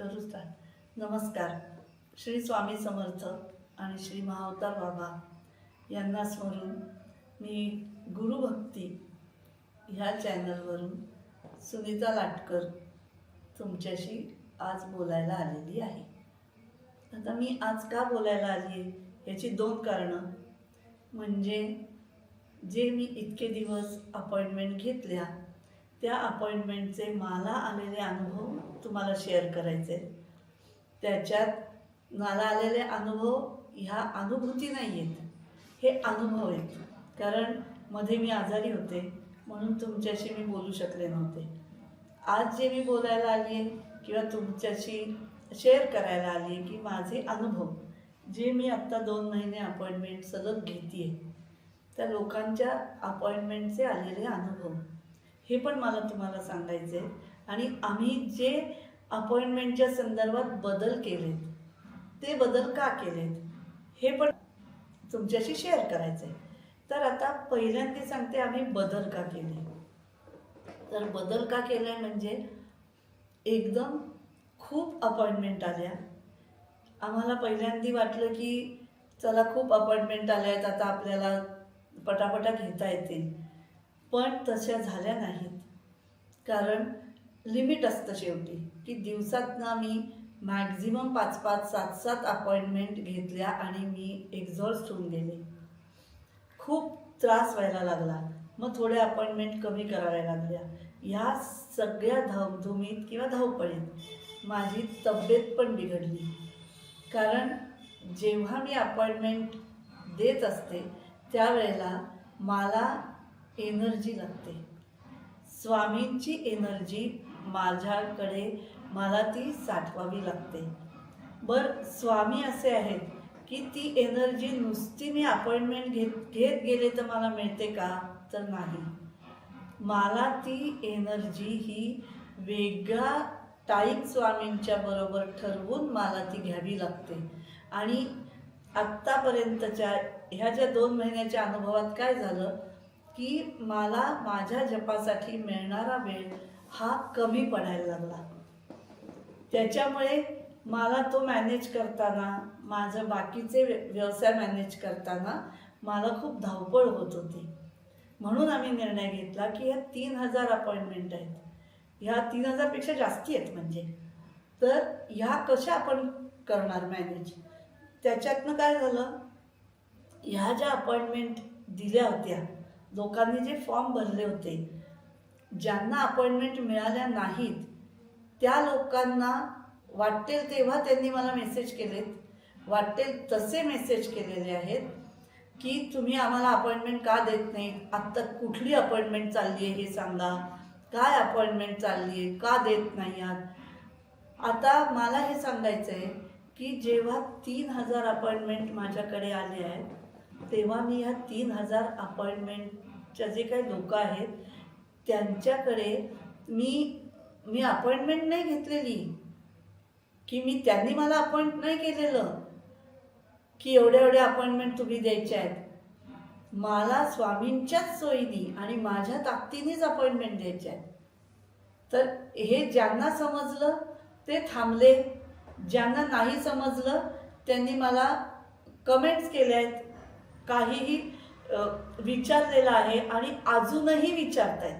करू नमस्कार. श्री स्वामी समर्थ आणि श्री महावतार बाबा यांना स्मरून मी गुरुभक्ती ह्या चॅनलवरून सुनीता लाटकर तुमच्याशी आज बोलायला आलेली आहे. आता मी आज का बोलायला आली आहे याची दोन कारणं. म्हणजे जे मी इतके दिवस अपॉइंटमेंट घेतल्या त्या अपॉइंटमेंटचे मला आलेले अनुभव तुम्हाला शेअर करायचे. त्याच्यात मला आलेले अनुभव ह्या अनुभूती नाही आहेत हे अनुभव आहेत. कारण मध्ये मी आजारी होते म्हणून तुमच्याशी मी बोलू शकले नव्हते. आज जे मी बोलायला आली आहे किंवा तुमच्याशी शेअर करायला आली आहे की माझे अनुभव जे मी आत्ता दोन महिने अपॉइंटमेंट सलग घेते त्या लोकांच्या अपॉइंटमेंटचे आलेले अनुभव. हे पण मला तुम्हाला सांगायचं आहे. आणि आम्ही जे अपॉइंटमेंटच्या संदर्भात बदल केलेत ते बदल का केलेत हे पण तुमच्याशी शेअर करायचं आहे तर आता पहिल्यांदा सांगते आम्ही बदल का केले. तर बदल का केले म्हणजे एकदम खूप अपॉइंटमेंट आल्या. आम्हाला पहिल्यांदा वाटलं की चला खूप अपॉइंटमेंट आल्या आहेत आता आपल्याला पटापटा घेता येतील. पण तशा झाल्या नाहीत. कारण लिमिट असतं शेवटी की दिवसातना मी मॅक्झिमम पाच पाच सात सात अपॉइंटमेंट घेतल्या आणि मी एक्झॉस्ट होऊन गेले. खूप त्रास व्हायला लागला. मग थोड्या अपॉइंटमेंट कमी कराव्या लागल्या. ह्या सगळ्या धावधुमीत किंवा धावपळीत माझी तब्येत पण बिघडली. कारण जेव्हा मी अपॉइंटमेंट देत असते त्यावेळेला मला एनर्जी लागते. स्वामींची एनर्जी माझ्याकडे मला ती साठवावी लागते. बरं स्वामी असे आहेत की ती एनर्जी नुसती मी अपॉइंटमेंट घेत घेत गेले तर मला मिळते का? तर नाही. मला ती एनर्जी ही वेगळा टाईम स्वामींच्या बरोबर ठरवून मला ती घ्यावी लागते. आणि आत्तापर्यंतच्या ह्या ज्या दोन महिन्याच्या अनुभवात काय झालं? की मला माझ्या जपासाठी मिळणारा वेळ हा कमी पडायला लागला. त्याच्यामुळे मला तो मॅनेज करताना माझं बाकीचे व्य- व्यवसाय मॅनेज करताना मला खूप धावपळ होत होती. म्हणून आम्ही निर्णय घेतला की ह्या तीन हजार अपॉइंटमेंट आहेत. ह्या तीन हजारपेक्षा जास्ती आहेत म्हणजे. तर ह्या कशा आपण करणार मॅनेज त्याच्यातनं काय झालं? ह्या ज्या अपॉइंटमेंट दिल्या होत्या लोकांनी जे फॉर्म भरले होते ज्यांना अपॉइंटमेंट मिळाल्या नाहीत त्या लोकांना वाटेल तेव्हा त्यांनी मला मेसेज केलेत. वाटेल तसे मेसेज केलेले आहेत की तुम्ही आम्हाला अपॉइंटमेंट का देत नाही आत्ता कुठली अपॉइंटमेंट चालली आहे हे सांगा. काय अपॉइंटमेंट चालली आहे? का देत नाही आहात? आता मला हे सांगायचं आहे की जेव्हा तीन हजार अपॉइंटमेंट माझ्याकडे आले आहेत तेव्हा मी ह्या तीन हजार अपॉइंटमेंटच्या जे काही लोक आहेत त्यांच्याकडे मी मी अपॉइंटमेंट नाही घेतलेली. की मी त्यांनी मला अपॉइंट नाही केलेलं. की एवढ्या एवढ्या अपॉइंटमेंट तुम्ही द्यायच्या आहेत. मला स्वामींच्याच सोयीनी आणि माझ्या ताकदीनेच अपॉइंटमेंट द्यायच्या आहेत. तर हे ज्यांना समजलं ते थांबले. ज्यांना नाही समजलं त्यांनी मला कमेंट्स केल्या आहेत. काहीही विचारलेलं आहे आणि अजूनही विचारतायत.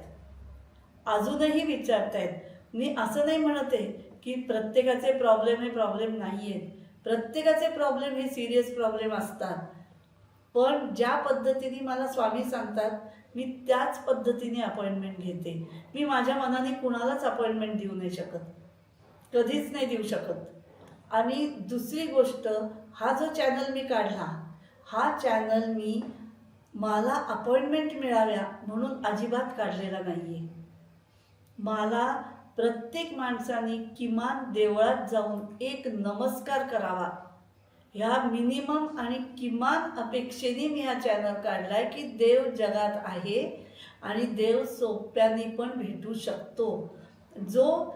अजूनही विचारतायत. मी असं नाही म्हणत आहे की प्रत्येकाचे प्रॉब्लेम हे प्रॉब्लेम नाही आहेत प्रत्येकाचे प्रॉब्लेम हे सिरियस प्रॉब्लेम असतात. पण ज्या पद्धतीने मला स्वामी सांगतात मी त्याच पद्धतीने अपॉइंटमेंट घेते. मी माझ्या मनाने कुणालाच अपॉइंटमेंट देऊ नाही शकत. कधीच नाही देऊ शकत. आणि दुसरी गोष्ट हा जो चॅनल मी काढला हा चॅनल मी मला अपॉइंटमेंट मिळाव्या म्हणून अजिबात काढलेला नाही आहे मला प्रत्येक माणसाने किमान देवळात जाऊन एक नमस्कार करावा. ह्या मिनिमम आणि किमान अपेक्षेने मी हा चॅनल काढला आहे की देव जगात आहे आणि देव सोप्याने पण भेटू शकतो. जो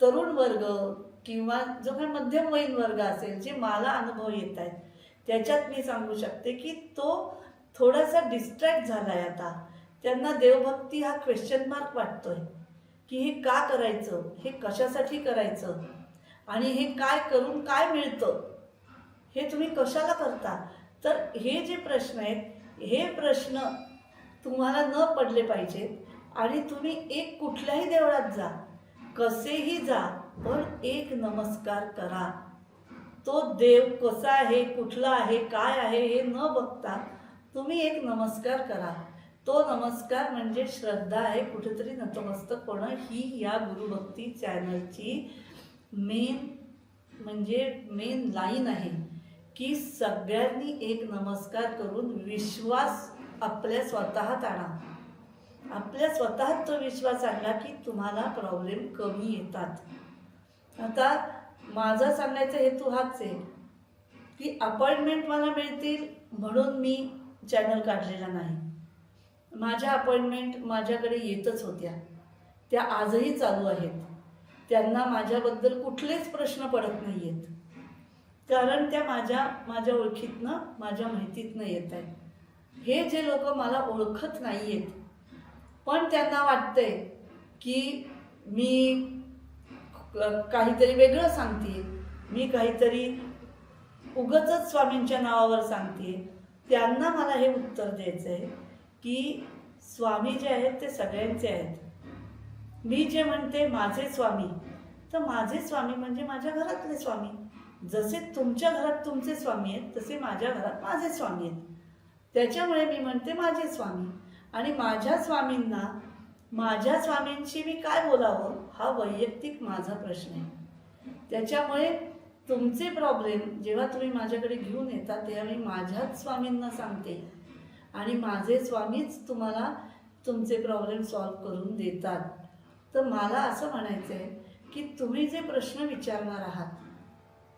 तरुण वर्ग किंवा जो काही मध्यमवयीन वर्ग असेल जे मला अनुभव येत आहेत त्याच्यात मी सांगू शकते की तो थोडासा डिस्ट्रॅक्ट झाला आहे आता. त्यांना देवभक्ती हा क्वेश्चन मार्क वाटतोय. की हे का करायचं? हे कशासाठी करायचं? आणि हे काय करून काय मिळतं? हे तुम्ही कशाला करता? तर हे जे प्रश्न आहेत हे प्रश्न तुम्हाला न पडले पाहिजेत आणि तुम्ही एक कुठल्याही देवळात जा. कसेही जा पण एक नमस्कार करा. तो देव कसा आहे कुठला आहे काय आहे हे न बघता तुम्ही एक नमस्कार करा. तो नमस्कार म्हणजे श्रद्धा आहे कुठेतरी नतमस्तक होणं ही या गुरुभक्ती चॅनलची मेन म्हणजे मेन लाईन आहे. की सगळ्यांनी एक नमस्कार करून विश्वास आपल्या स्वतःत आणा. आपल्या स्वतःत तो विश्वास आणला की तुम्हाला प्रॉब्लेम कमी येतात. आता माझा सांगायचा हेतू हाच आहे की अपॉइंटमेंट मला मिळतील म्हणून मी चॅनल काढलेला नाही. माझ्या अपॉइंटमेंट माझ्याकडे येतच होत्या. त्या आजही चालू आहेत. त्यांना माझ्याबद्दल कुठलेच प्रश्न पडत नाही आहेत कारण त्या माझ्या माझ्या ओळखीतनं माझ्या माहितीतनं येत आहेत. हे जे लोक मला ओळखत नाही आहेत पण त्यांना वाटतंय की मी काहीतरी वेगळं सांगते मी काहीतरी उगच स्वामींच्या नावावर सांगते त्यांना मला हे उत्तर द्यायचं आहे की स्वामी जे आहेत ते सगळ्यांचे आहेत. मी जे म्हणते माझे स्वामी तर माझे स्वामी म्हणजे माझ्या घरातले स्वामी. जसे तुमच्या घरात तुमचे स्वामी आहेत तसे माझ्या घरात माझे स्वामी आहेत. त्याच्यामुळे मी म्हणते माझे स्वामी. आणि माझ्या स्वामींना माझ्या स्वामींशी मी काय बोलावं? हा वैयक्तिक माझा प्रश्न आहे. त्याच्यामुळे तुमचे प्रॉब्लेम जेव्हा तुम्ही माझ्याकडे घेऊन येता तेव्हा मी माझ्याच स्वामींना सांगते. आणि माझे स्वामीच तुम्हाला तुमचे प्रॉब्लेम सॉल्व करून देतात. तर मला असं म्हणायचं आहे की तुम्ही जे प्रश्न विचारणार आहात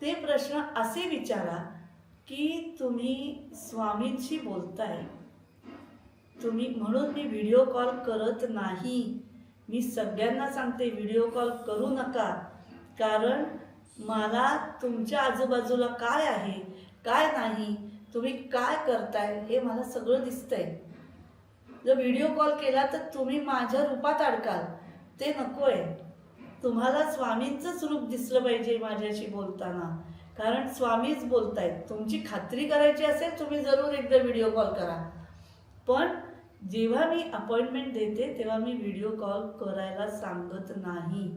ते प्रश्न असे विचारा की तुम्ही स्वामींशी बोलताय. तुम्ही म्हणून मी व्हिडिओ कॉल करत नाही. मी सगळ्यांना सांगते व्हिडिओ कॉल करू नका. कारण मला तुमच्या आजूबाजूला काय आहे काय नाही तुम्ही काय करताय हे मला सगळं दिसतंय. जर व्हिडिओ कॉल केला तर तुम्ही माझ्या रूपात अडकाल. ते नको आहे तुम्हाला स्वामींचंच रूप दिसलं पाहिजे माझ्याशी बोलताना. कारण स्वामीच बोलतायत. तुमची खात्री करायची असेल तुम्ही जरूर एकदा व्हिडिओ कॉल करा. पण जेव्हा मी अपॉइंटमेंट देते तेव्हा मी व्हिडिओ कॉल करायला सांगत नाही.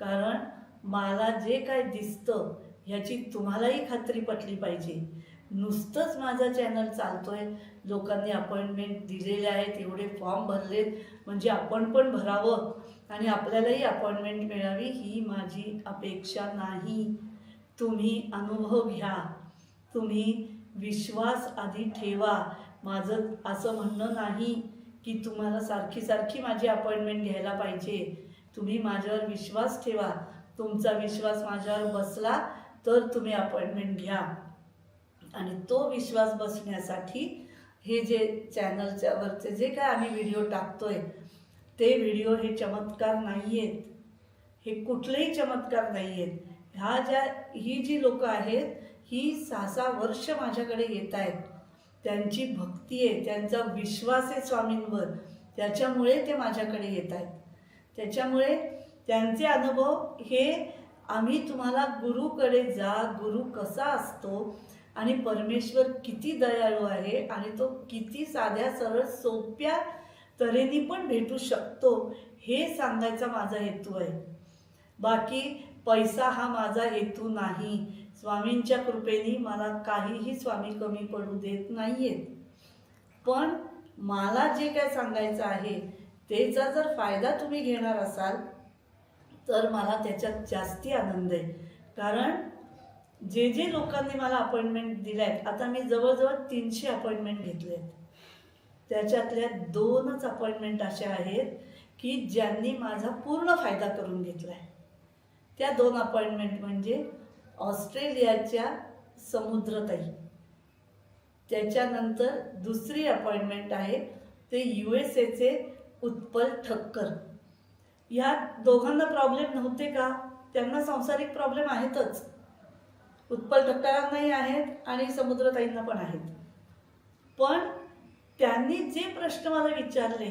कारण मला जे काय दिसतं ह्याची तुम्हालाही खात्री पटली पाहिजे. नुसतंच माझा चॅनल चालतो आहे लोकांनी अपॉइंटमेंट दिलेले आहेत एवढे फॉर्म भरलेत म्हणजे आपण पण भरावं आणि आपल्यालाही अपॉइंटमेंट मिळावी ही माझी अपेक्षा नाही. तुम्ही अनुभव घ्या. तुम्ही विश्वास आधी ठेवा. माझं असं म्हणणं नाही की तुम्हाला सारखी सारखी माझी अपॉइंटमेंट घ्यायला पाहिजे. तुम्ही माझ्यावर विश्वास ठेवा. तुमचा विश्वास माझ्यावर बसला तर तुम्ही अपॉइंटमेंट घ्या. आणि तो विश्वास बसण्यासाठी हे जे चॅनलच्या वरचे जे काय आम्ही व्हिडिओ टाकतोय ते व्हिडिओ हे चमत्कार नाही आहेत हे कुठलेही चमत्कार नाही आहेत ह्या ज्या ही जी लोकं आहेत ही सहा सहा वर्ष माझ्याकडे येत आहेत. त्यांची भक्ती आहे त्यांचा विश्वास आहे स्वामींवर. त्याच्यामुळे ते माझ्याकडे येत आहेत. त्याच्यामुळे त्यांचे अनुभव हे आम्ही तुम्हाला गुरुकडे जा गुरु कसा असतो आणि परमेश्वर किती दयाळू आहे आणि तो किती साध्या सरळ सोप्या तऱ्हेने पण भेटू शकतो हे सांगायचा माझा हेतू आहे. बाकी पैसा हा माझा हेतू नाही. स्वामींच्या कृपेने मला काहीही स्वामी कमी पडू देत नाहीयेत. पण मला जे काय सांगायचं आहे त्याचा जर फायदा तुम्ही घेणार असाल तर मला त्याच्यात जास्ती आनंद आहे. कारण जे जे लोकांनी मला अपॉइंटमेंट दिल्या आहेत आता मी जवळजवळ तीनशे अपॉइंटमेंट घेतले आहेत त्याच्यातल्या दोनच अपॉइंटमेंट अशा आहेत की ज्यांनी माझा पूर्ण फायदा करून घेतला आहे त्या दोन अपॉइंटमेंट म्हणजे ऑस्ट्रेलियाच्या समुद्रताई त्याच्यानंतर दुसरी अपॉइंटमेंट आहे ते यू एस एचे उत्पल ठक्कर. या दोघांना प्रॉब्लेम नव्हते का? त्यांना सांसारिक प्रॉब्लेम आहेतच. उत्पल ठक्करांनाही आहेत आणि समुद्रताईंना पण आहेत. पण त्यांनी जे प्रश्न मला विचारले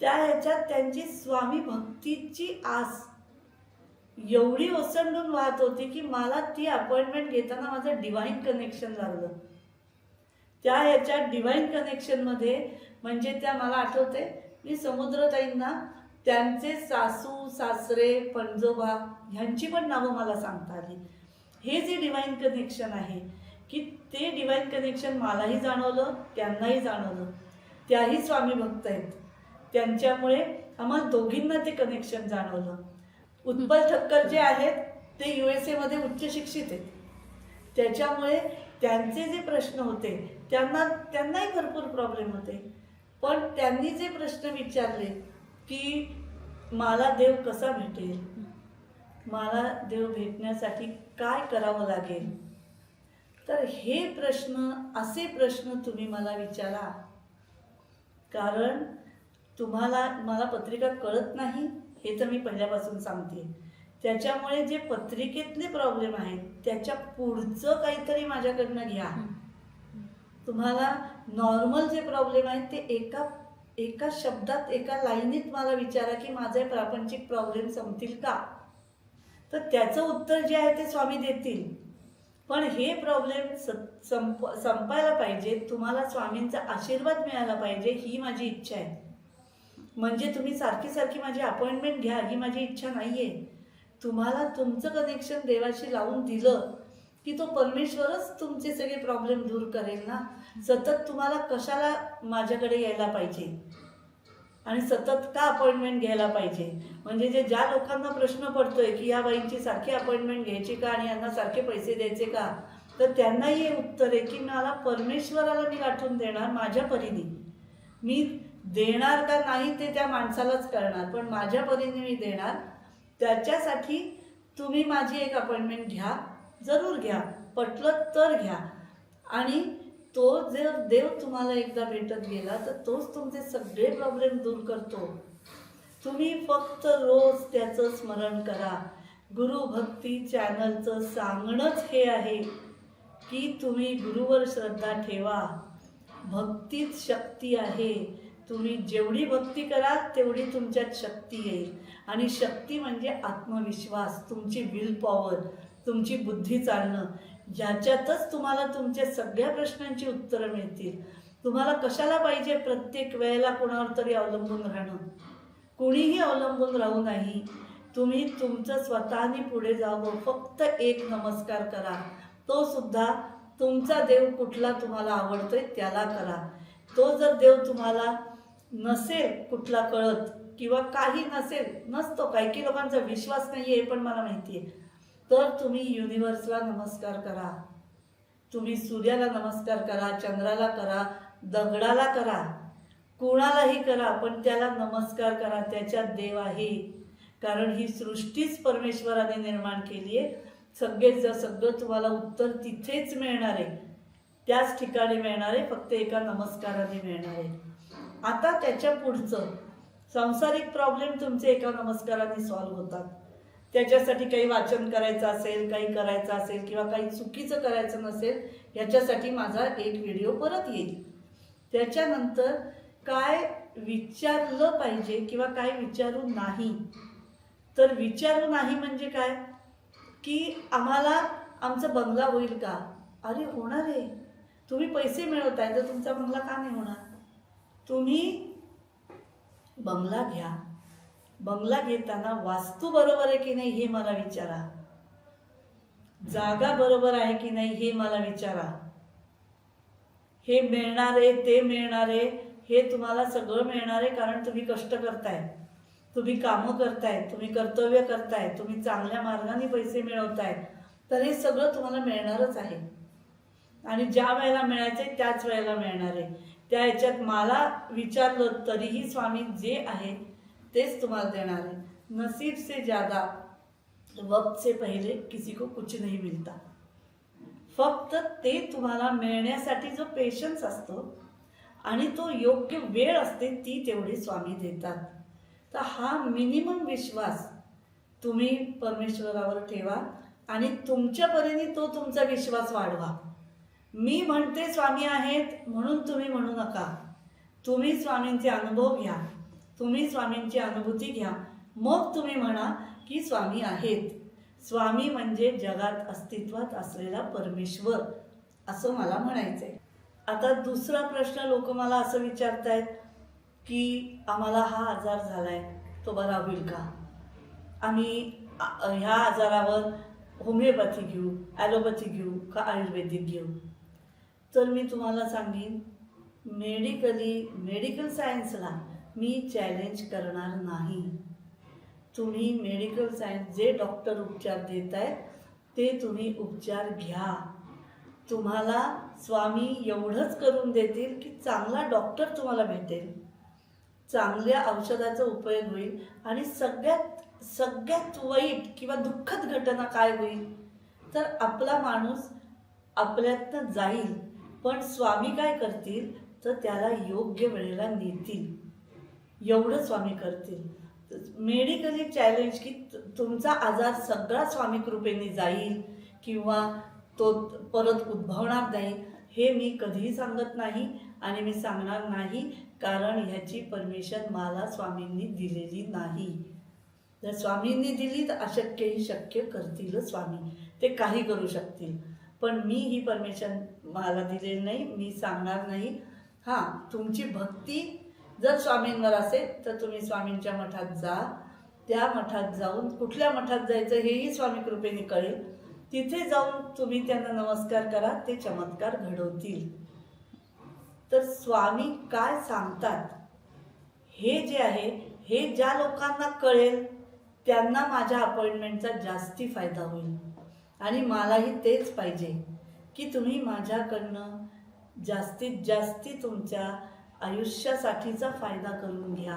त्या ह्याच्यात त्यांची स्वामी भक्तीची आस एवढी ओसंडून वाहत होती की मला ती अपॉइंटमेंट घेताना माझं डिवाईन कनेक्शन झालं. त्या ह्याच्यात डिवाईन कनेक्शनमध्ये म्हणजे त्या मला आठवते मी समुद्रताईंना त्यांचे सासू सासरे पणजोबा ह्यांची पण नावं मला सांगता आली. हे जे डिवाईन कनेक्शन आहे की ते डिवाईन कनेक्शन मलाही जाणवलं त्यांनाही जाणवलं. त्याही स्वामी भक्त आहेत. त्यांच्यामुळे आम्हाला दोघींना ते कनेक्शन जाणवलं. उत्पल ठक्कर जे आहेत ते यू एस एमध्ये उच्च शिक्षित आहेत. त्याच्यामुळे त्यांचे जे प्रश्न होते त्यांना त्यांनाही भरपूर प्रॉब्लेम होते. पण त्यांनी जे प्रश्न विचारले की मला देव कसा भेटेल? मला देव भेटण्यासाठी काय करावं लागेल? तर हे प्रश्न असे प्रश्न तुम्ही मला विचारा. कारण तुम्हाला मला पत्रिका कळत नाही. हे तर मी पहिल्यापासून सांगते. त्याच्यामुळे जे पत्रिकेतले प्रॉब्लेम आहेत त्याच्या पुढचं काहीतरी माझ्याकडनं घ्या. तुम्हाला नॉर्मल जे प्रॉब्लेम आहेत ते एका एका शब्दात एका लाईनीत मला विचारा की माझे प्रापंचिक प्रॉब्लेम संपतील का? तर त्याचं उत्तर जे आहे ते स्वामी देतील. पण हे प्रॉब्लेम संप संपायला पाहिजे तुम्हाला स्वामींचा आशीर्वाद मिळाला पाहिजे ही माझी इच्छा आहे. म्हणजे तुम्ही सारखी सारखी माझी अपॉइंटमेंट घ्या ही माझी इच्छा नाही आहे तुम्हाला तुमचं कनेक्शन देवाशी लावून दिलं की तो परमेश्वरच तुमचे सगळे प्रॉब्लेम दूर करेल ना? सतत तुम्हाला कशाला माझ्याकडे यायला पाहिजे? आणि सतत का अपॉइंटमेंट घ्यायला पाहिजे? म्हणजे जे ज्या लोकांना प्रश्न पडतोय की या बाईंची सारखी अपॉइंटमेंट घ्यायची का आणि यांना सारखे पैसे द्यायचे का? तर त्यांनाही हे उत्तर आहे की मला परमेश्वराला मी गाठून देणार माझ्या परीने मी देणार का नाही ते त्या माणसालाच कळणार. पण माझ्या परीने मी देणार. त्याच्यासाठी तुम्ही माझी एक अपॉइंटमेंट घ्या. जरूर घ्या. पटलं तर घ्या. आणि तो जर देव तुम्हाला एकदा भेटत गेला तर तोच तुमचे सगळे प्रॉब्लेम दूर करतो. तुम्ही फक्त रोज त्याचं स्मरण करा. गुरु भक्ती चॅनलचं सांगणंच हे आहे की तुम्ही गुरुवर श्रद्धा ठेवा. भक्तीच शक्ती आहे. तुम्ही जेवढी भक्ती कराल तेवढी तुमच्यात शक्ती येईल. आणि शक्ती म्हणजे आत्मविश्वास तुमची विल पॉवर तुमची बुद्धी चालणं. ज्याच्यातच तुम्हाला तुमच्या सगळ्या प्रश्नांची उत्तरं मिळतील. तुम्हाला कशाला पाहिजे प्रत्येक वेळेला कोणावर तरी अवलंबून राहणं? कुणीही अवलंबून राहू नाही. तुम्ही तुमचं स्वतःने पुढे जावं. फक्त एक नमस्कार करा. तो सुद्धा तुमचा देव कुठला तुम्हाला आवडतोय त्याला करा. तो जर देव तुम्हाला नसेल कुठला कळत किंवा काही नसेल नसतो काही काही लोकांचा विश्वास नाही हे पण मला माहिती आहे तर तुम्ही युनिवर्सला नमस्कार करा. तुम्ही सूर्याला नमस्कार करा चंद्राला करा दगडाला करा. कुणालाही करा पण त्याला नमस्कार करा. त्याच्यात देव आहे. कारण ही सृष्टीच परमेश्वराने निर्माण केली आहे. सगळेच सगळं तुम्हाला उत्तर तिथेच मिळणार आहे. त्याच ठिकाणी मिळणार आहे फक्त एका नमस्काराने मिळणार आहे. आता त्याच्या पुढचं सांसारिक प्रॉब्लेम तुमचे एका नमस्काराने सॉल्व्ह होतात. त्याच्यासाठी काही वाचन करायचं असेल काही करायचं असेल किंवा काही चुकीचं करायचं नसेल याच्यासाठी माझा एक व्हिडिओ परत येईल. त्याच्यानंतर काय विचारलं पाहिजे किंवा काय विचारू नाही? तर विचारू नाही म्हणजे काय? की आम्हाला आमचा बंगला होईल का? अरे होणार आहे. तुम्ही पैसे मिळवताय तर तुमचा बंगला का नाही होणार? तुम्ही बंगला घ्या. बंगला घेताना वास्तू बरोबर आहे की नाही हे मला विचारा. जागा बरोबर आहे की नाही हे मला विचारा. हे मिळणार आहे ते मिळणार आहे हे तुम्हाला सगळं मिळणार आहे कारण तुम्ही कष्ट करताय. तुम्ही कामं करताय तुम्ही कर्तव्य करताय तुम्ही चांगल्या मार्गाने पैसे मिळवताय. तर हे सगळं तुम्हाला मिळणारच आहे. आणि ज्या वेळेला मिळायचे त्याच वेळेला मिळणार आहे. त्या ह्याच्यात मला विचारलं तरीही स्वामी जे आहे तेच तुम्हाला देणार आहे. नसीब से ज़्यादा वक्त से पहिले किसी को कुछ नाही मिलता. फक्त ते तुम्हाला मिळण्यासाठी जो पेशन्स असतो आणि तो योग्य वेळ असते ती तेवढी स्वामी देतात. तर हा मिनिमम विश्वास तुम्ही परमेश्वरावर ठेवा आणि तुमच्या परीने तो तुमचा विश्वास वाढवा. मी म्हणते स्वामी आहेत म्हणून तुम्ही म्हणू नका. तुम्ही स्वामींचे अनुभव घ्या. तुम्ही स्वामींची अनुभूती घ्या. मग तुम्ही म्हणा की स्वामी आहेत. स्वामी म्हणजे जगात अस्तित्वात असलेला परमेश्वर असं मला म्हणायचं आहे आता दुसरा प्रश्न लोक मला असं विचारतायत की आम्हाला हा आजार झाला आहे तो बरा होईल का? आम्ही ह्या आजारावर होमिओपॅथी घेऊ ॲलोपॅथी घेऊ का आयुर्वेदिक घेऊ? तर मी तुम्हाला सांगेन मेडिकली मेडिकल सायन्सला मी चॅलेंज करणार नाही. तुम्ही मेडिकल सायन्स जे डॉक्टर उपचार देत आहेत ते तुम्ही उपचार घ्या. तुम्हाला स्वामी एवढंच करून देतील की चांगला डॉक्टर तुम्हाला भेटेल. चांगल्या औषधाचा उपयोग होईल आणि सगळ्यात सगळ्यात वाईट किंवा दुःखद घटना काय होईल? तर आपला माणूस आपल्यातनं जाईल. पण स्वामी काय करतील? तर त्याला योग्य वेळेला नेतील. एवढं स्वामी करतील. मेडिकली चॅलेंज की तुमचा आजार सगळा स्वामी कृपेने जाईल किंवा तो परत उद्भवणार नाही हे मी कधीही सांगत नाही आणि मी सांगणार नाही कारण ह्याची परमिशन मला स्वामींनी दिलेली नाही. जर स्वामींनी दिली तर अशक्यही शक्य करतीलच स्वामी. ते काही करू शकतील. पण मी ही परमिशन मला दिलेली नाही मी सांगणार नाही. हां तुमची भक्ती जर स्वामींवर असेल तर तुम्ही स्वामींच्या मठात जा. त्या मठात जाऊन कुठल्या मठात जायचं हेही स्वामी कृपेने कळेल. तिथे जाऊन तुम्ही त्यांना नमस्कार करा ते चमत्कार घडवतील. तर स्वामी काय सांगतात? हे जे आहे हे ज्या लोकांना कळेल त्यांना माझ्या अपॉइंटमेंटचा जास्ती फायदा होईल. आणि मलाही तेच पाहिजे. की तुम्ही माझ्याकडनं जास्तीत जास्ती तुमच्या आयुष्यासाठीचा फायदा करून घ्या.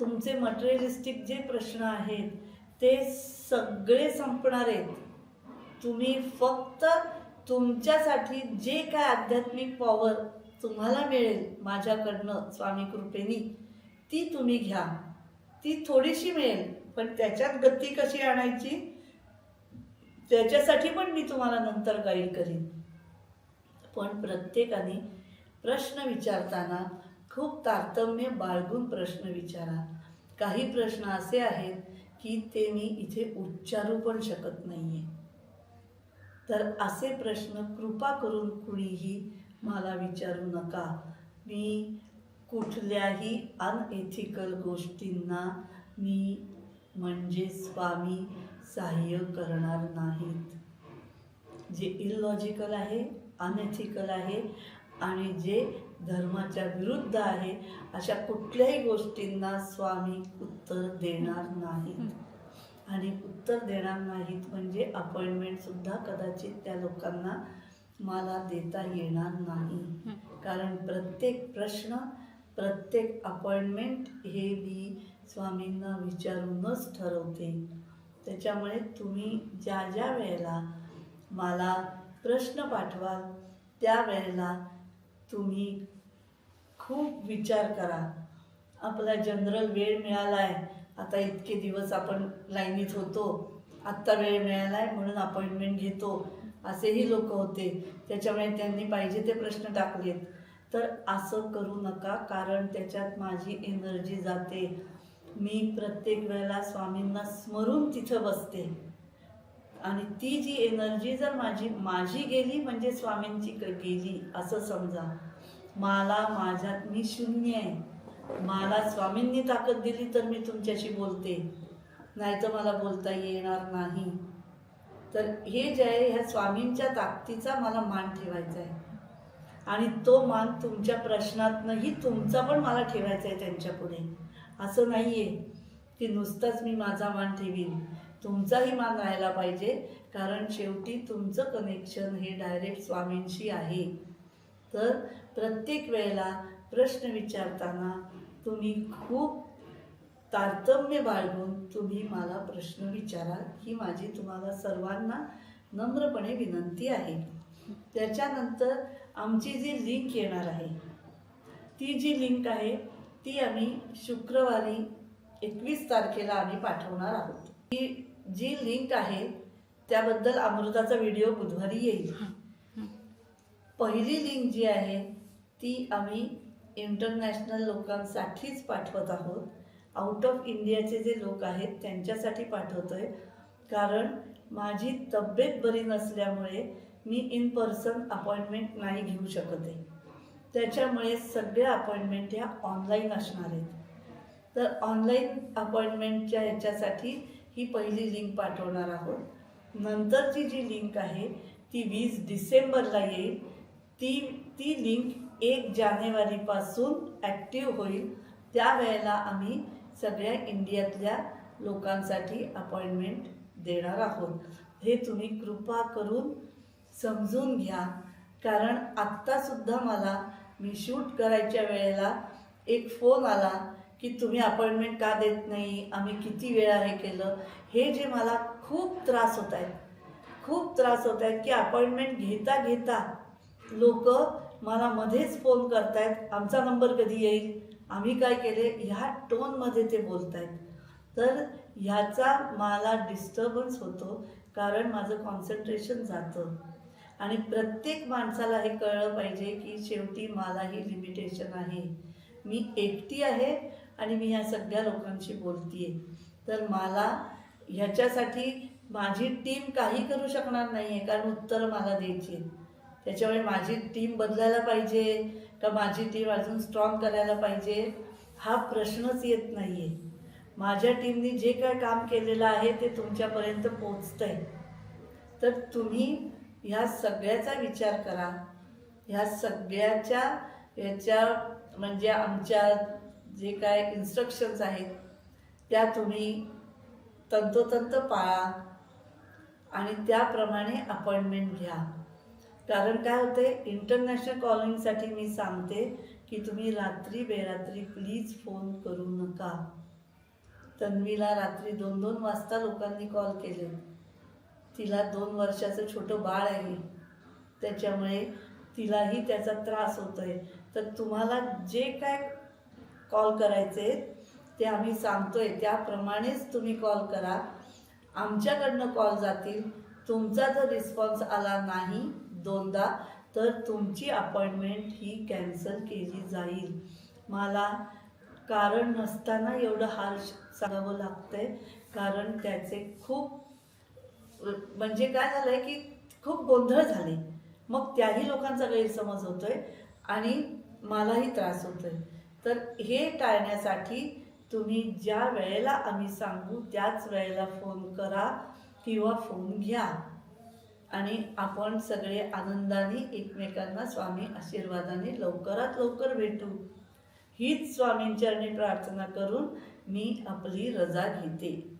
तुमचे मटेरियलिस्टिक जे प्रश्न आहेत ते सगळे संपणार आहेत. तुम्ही फक्त तुमच्यासाठी जे काय आध्यात्मिक पॉवर तुम्हाला मिळेल माझ्याकडनं स्वामी कृपेनी ती तुम्ही घ्या. ती थोडीशी मिळेल पण त्याच्यात गती कशी आणायची? त्याच्यासाठी पण मी तुम्हाला नंतर गाईड करीन. पण प्रत्येकाने प्रश्न विचारताना खूप तारतम्य बाळगून प्रश्न विचारा. काही प्रश्न असे आहेत की ते मी इथे उच्चारू पण शकत नाही आहे तर असे प्रश्न कृपा करून कुणीही मला विचारू नका. मी कुठल्याही अनएथिकल गोष्टींना मी म्हणजे स्वामी सहाय्य करणार नाहीत. जे इलॉजिकल आहे अनएथिकल आहे आणि जे धर्माच्या विरुद्ध आहे अशा कुठल्याही गोष्टींना स्वामी उत्तर देणार नाहीत. आणि उत्तर देणार नाहीत म्हणजे अपॉइंटमेंटसुद्धा कदाचित त्या लोकांना मला देता येणार नाही. कारण प्रत्येक प्रश्न प्रत्येक अपॉइंटमेंट हे मी स्वामींना विचारूनच ठरवते. त्याच्यामुळे तुम्ही ज्या ज्या वेळेला मला प्रश्न पाठवाल त्या वेळेला तुम्ही खूप विचार करा. आपला जनरल वेळ मिळाला आहे आता इतके दिवस आपण लाईनीत होतो. आत्ता वेळ मिळाला आहे म्हणून अपॉइंटमेंट घेतो. असेही लोक होते. त्याच्यामुळे त्यांनी पाहिजे ते प्रश्न टाकलेत. तर असं करू नका कारण त्याच्यात माझी एनर्जी जाते. मी प्रत्येक वेळेला स्वामींना स्मरून तिथं बसते. आणि ती जी एनर्जी जर माझी माझी गेली म्हणजे स्वामींची क- गेली असं समजा. मला माझ्यात मी शून्य आहे. मला स्वामींनी ताकद दिली तर मी तुमच्याशी बोलते. नाही तर मला बोलता येणार नाही. तर हे जे आहे ह्या स्वामींच्या ताकदीचा मला मान ठेवायचा आहे. आणि तो मान तुमच्या प्रश्नातनंही तुमचा पण मला ठेवायचा आहे त्यांच्या पुढे. असं नाही आहे की नुसताच मी माझा मान ठेवीन. तुमचाही मान राहायला पाहिजे कारण शेवटी तुमचं कनेक्शन हे डायरेक्ट स्वामींशी आहे. तर प्रत्येक वेळेला प्रश्न विचारताना तुम्ही खूप तारतम्य बाळगून तुम्ही मला प्रश्न विचारा ही माझी तुम्हाला सर्वांना नम्रपणे विनंती आहे. त्याच्यानंतर आमची जी लिंक येणार आहे ती जी लिंक आहे ती आम्ही शुक्रवारी एकवीस तारखेला आम्ही पाठवणार आहोत. ही जी लिंक आहे त्याबद्दल अमृताचा व्हिडिओ बुधवारी येईल. पहिली लिंक जी आहे ती आम्ही इंटरनॅशनल लोकांसाठीच पाठवत आहोत. आउट ऑफ इंडियाचे जे लोक आहेत त्यांच्यासाठी पाठवतो आहे कारण माझी तब्येत बरी नसल्यामुळे मी इन पर्सन अपॉइंटमेंट नाही घेऊ शकत आहे. त्याच्यामुळे सगळ्या अपॉइंटमेंट ह्या ऑनलाईन असणार आहेत. तर ऑनलाईन अपॉइंटमेंटच्या ह्याच्यासाठी ही पहिली लिंक पाठवणार आहोत. नंतरची जी लिंक आहे ती वीस डिसेंबरला येईल. ती ती लिंक एक जानेवारीपासून ॲक्टिव्ह होईल. त्यावेळेला आम्ही सगळ्या इंडियातल्या लोकांसाठी अपॉइंटमेंट देणार आहोत. हे तुम्ही कृपा करून समजून घ्या. कारण आत्तासुद्धा मला मी शूट करायच्या वेळेला एक फोन आला की तुम्ही अपॉइंटमेंट का देत नाही? आम्ही किती वेळा हे केलं? हे जे मला खूप त्रास होत आहेत. खूप त्रास होत आहेत की अपॉइंटमेंट घेता घेता लोक मला मध्येच फोन करतायत. आमचा नंबर कधी येईल? आम्ही काय केले? ह्या टोनमध्ये ते बोलत आहेत तर ह्याचा मला डिस्टर्बन्स होतो कारण माझं कॉन्सन्ट्रेशन जातं. आणि प्रत्येक माणसाला हे कळलं पाहिजे की शेवटी मला ही लिमिटेशन आहे. मी एकटी आहे आणि मी ह्या सगळ्या लोकांशी बोलतीये. तर मला ह्याच्यासाठी माझी टीम काही करू शकणार नाही आहे कारण उत्तरं मला द्यायची त्याच्यामुळे माझी टीम बदलायला पाहिजे का माझी टीम अजून स्ट्रॉंग करायला पाहिजे हा प्रश्नच येत नाही आहे माझ्या टीमनी जे काय काम केलेलं आहे ते तुमच्यापर्यंत पोचतं आहे तर तुम्ही ह्या सगळ्याचा विचार करा. ह्या सगळ्याच्या याच्या म्हणजे आमच्या जे काय इन्स्ट्रक्शन्स आहेत त्या तुम्ही तंतोतंत पाळा आणि त्याप्रमाणे अपॉइंटमेंट घ्या. कारण काय होते इंटरनॅशनल कॉलिंगसाठी मी सांगते की तुम्ही रात्री बेरात्री प्लीज फोन करू नका. तन्वीला रात्री दोन दोन वाजता लोकांनी कॉल केले. तिला दोन वर्षाचं छोटं बाळ आहे. त्याच्यामुळे तिलाही त्याचा त्रास होतो आहे तर तुम्हाला जे काय कॉल करायचे ते आम्ही सांगतोय. त्याप्रमाणेच तुम्ही कॉल करा. आमच्याकडनं कॉल जातील. तुमचा जर रिस्पॉन्स आला नाही दोनदा तर तुमची अपॉइंटमेंट ही कॅन्सल केली जाईल. मला कारण नसताना एवढं हार्श सांगावं लागतंय. कारण त्याचे खूप म्हणजे काय झालं आहे की खूप गोंधळ झाले. मग त्याही लोकांचा गैरसमज होतोय आणि मलाही त्रास होतोय. तर हे टाळण्यासाठी तुम्ही ज्या वेळेला आम्ही सांगू त्याच वेळेला फोन करा किंवा फोन घ्या. आणि आपण सगळे आनंदाने एकमेकांना स्वामी आशीर्वादाने लवकरात लवकर भेटू. हीच स्वामींचरणी प्रार्थना करून मी आपली रजा घेते.